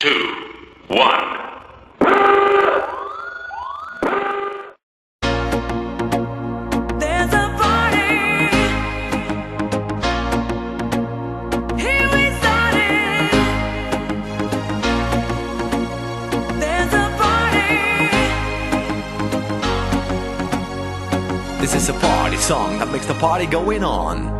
two, one. There's a party. Here we started. There's a party. This is a party song that makes the party going on.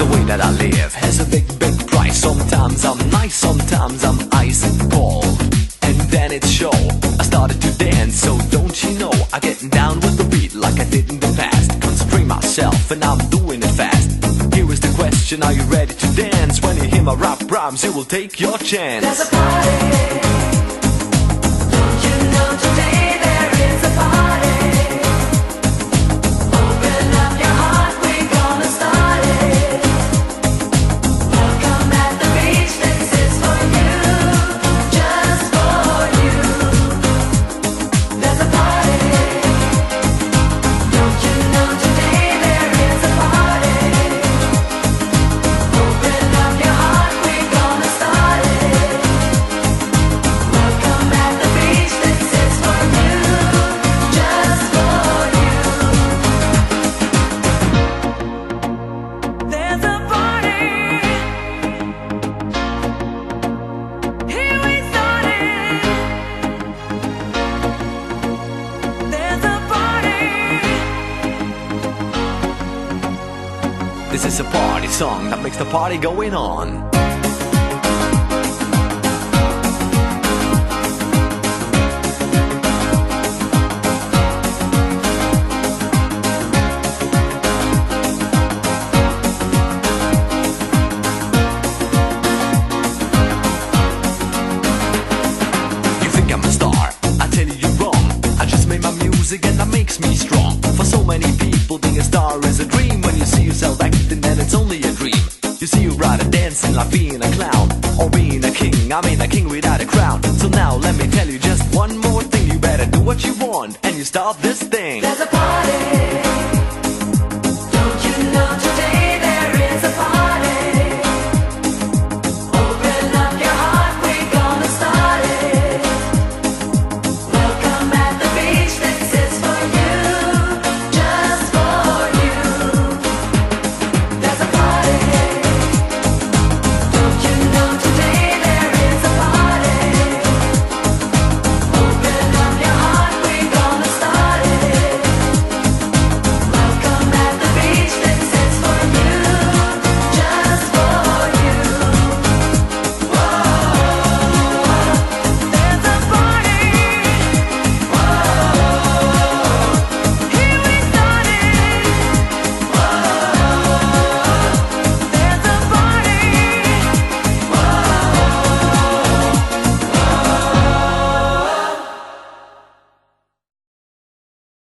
The way that I live has a big, big price. Sometimes I'm nice, sometimes I'm ice and cold. And then it's show. I started to dance, so don't you know? I get down with the beat like I did in the past. Constrain myself, and I'm doing it fast. Here is the question: Are you ready to dance? When you hear my rap rhymes, you will take your chance. There's a party. This is a party song that makes the party going on. A dream. When you see yourself acting, then it's only a dream. You see, you rather dancing like being a clown or being a king. I mean, a king without a crown. So now let me tell you just one more thing. You better do what you want and you start this thing.